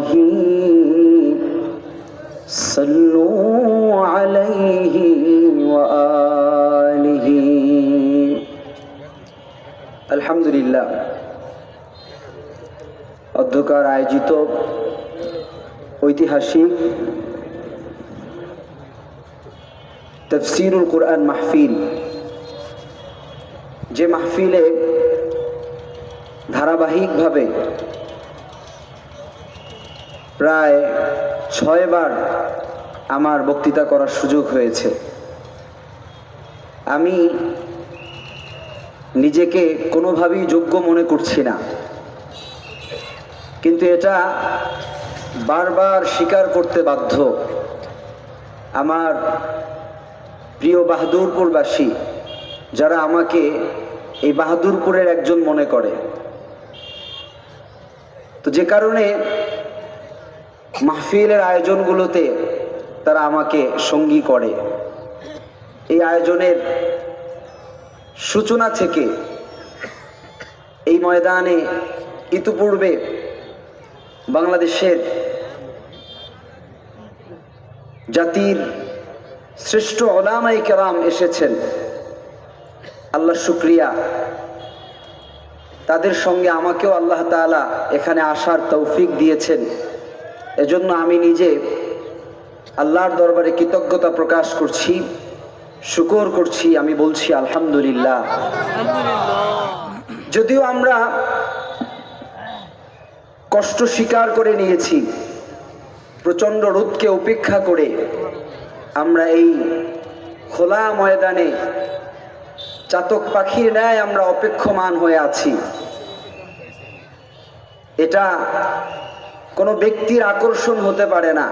وآله صلوا عليه وآله আলহামদুলিল্লাহ অধ্যকার আয়োজিত ঐতিহাসিক তফসিরুল কোরআন মাহফিল যে মাহফিলে ধারাবাহিকভাবে প্রায় ছয়বার আমার বক্তৃতা করার সুযোগ হয়েছে। আমি নিজেকে কোনোভাবেই যোগ্য মনে করছি না। কিন্তু এটা বারবার স্বীকার করতে বাধ্য আমার প্রিয় বাহাদুরপুরবাসী, যারা আমাকে এই বাহাদুরপুরের একজন মনে করে। তো যে কারণে মাহফিলের আয়োজনগুলোতে তারা আমাকে সঙ্গী করে। এই আয়োজনের সূচনা থেকে এই ময়দানে ইতিপূর্বে বাংলাদেশের জাতির শ্রেষ্ঠ ওলামাই কেরাম এসেছেন। আল্লাহ শুক্রিয়া। তাদের সঙ্গে আমাকেও আল্লাহ তাআলা এখানে আসার তৌফিক দিয়েছেন। এজন্য আমি নিজে আল্লাহর দরবারে কৃতজ্ঞতা প্রকাশ করছি শুকর করছি আমি বলছি আলহামদুলিল্লাহ। যদিও আমরা কষ্ট স্বীকার করে নিয়েছি প্রচণ্ড রোদকে উপেক্ষা করে আমরা এই খোলা ময়দানে চাতক পাখির ন্যায় আমরা অপেক্ষমান হয়ে আছি। এটা কোনো ব্যক্তির আকর্ষণ হতে পারে না।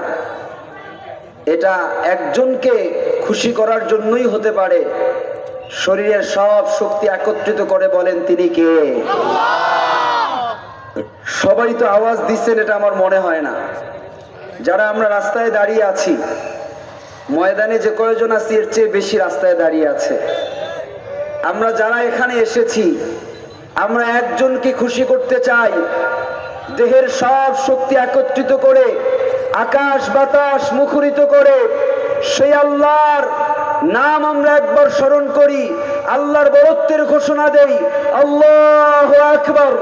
এটা একজনকে খুশি করার জন্যই হতে পারে। শরীরের সব শক্তি একত্রিত করে বলেন তিনি কে? সবাই তো আওয়াজ দিচ্ছেন, এটা আমার মনে হয় না। যারা আমরা রাস্তায় দাঁড়িয়ে আছি, ময়দানে যে কয়জন আছি, এর চেয়ে বেশি রাস্তায় দাঁড়িয়ে আছে। আমরা যারা এখানে এসেছি, আমরা একজনকে খুশি করতে চাই দেহের সব শক্তি একত্রিত করে, আকাশ বাতাস মুখরিত করে, সেই আল্লাহর নাম আমরা একবার স্মরণ করি, আল্লাহর বরত্বের ঘোষণা দেই, আল্লাহ আকবর।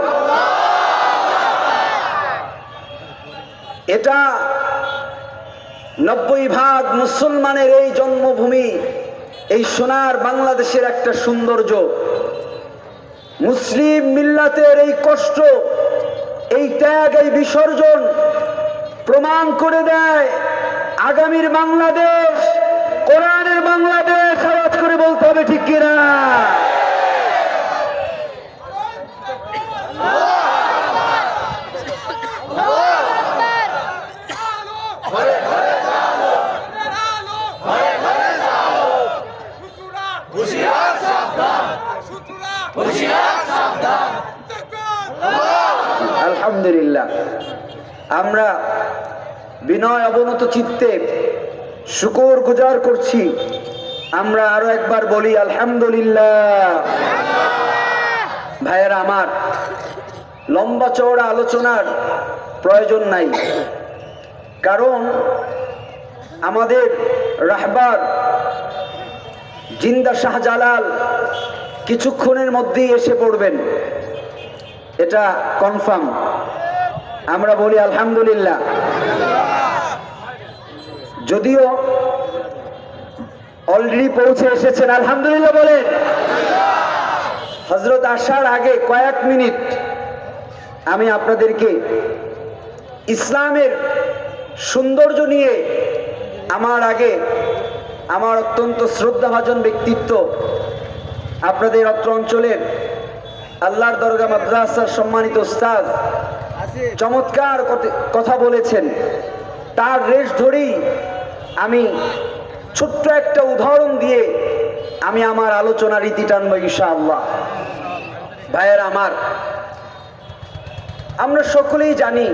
এটা নব্বই ভাগ মুসলমানের এই জন্মভূমি, এই সোনার বাংলাদেশের একটা সৌন্দর্য। মুসলিম মিল্লাতের এই কষ্ট এই ত্যাগ এই বিসর্জন প্রমাণ করে দেয় আগামীর বাংলাদেশ কোরআনের বাংলাদেশ আওয়াজ করে বলতে হবে ঠিক কিনা আলহামদুলিল্লাহ। আমরা বিনয় অবনত চিত্তে শুকর গুজার করছি। আমরা আরও একবার বলি, আলহামদুলিল্লাহ। ভাইয়েরা, আমার লম্বা চওড়া আলোচনার প্রয়োজন নাই। কারণ আমাদের রাহবার জিন্দা শাহজালাল কিছুক্ষণের মধ্যেই এসে পড়বেন। এটা কনফার্ম। আমরা বলি আলহামদুলিল্লাহ। যদিও অলরেডি পৌঁছে এসেছেন, আলহামদুলিল্লাহ বলেন। হজরত আসার আগে কয়েক মিনিট আমি আপনাদেরকে ইসলামের সৌন্দর্য নিয়ে আমার আগে আমার অত্যন্ত শ্রদ্ধাভাজন ব্যক্তিত্ব আপনাদের অত্র অঞ্চলের আল্লাহর দরগা মাদ্রাসার সম্মানিত উস্তাদ চমৎকার কথা বলেছেন। তার রেশ ধরেই আমি ছোট্ট একটা উদাহরণ দিয়ে আমি আমার আলোচনা রীতি টানবো ইনশাআল্লাহ। ভাইয়ের আমার, আমরা সকলেই জানি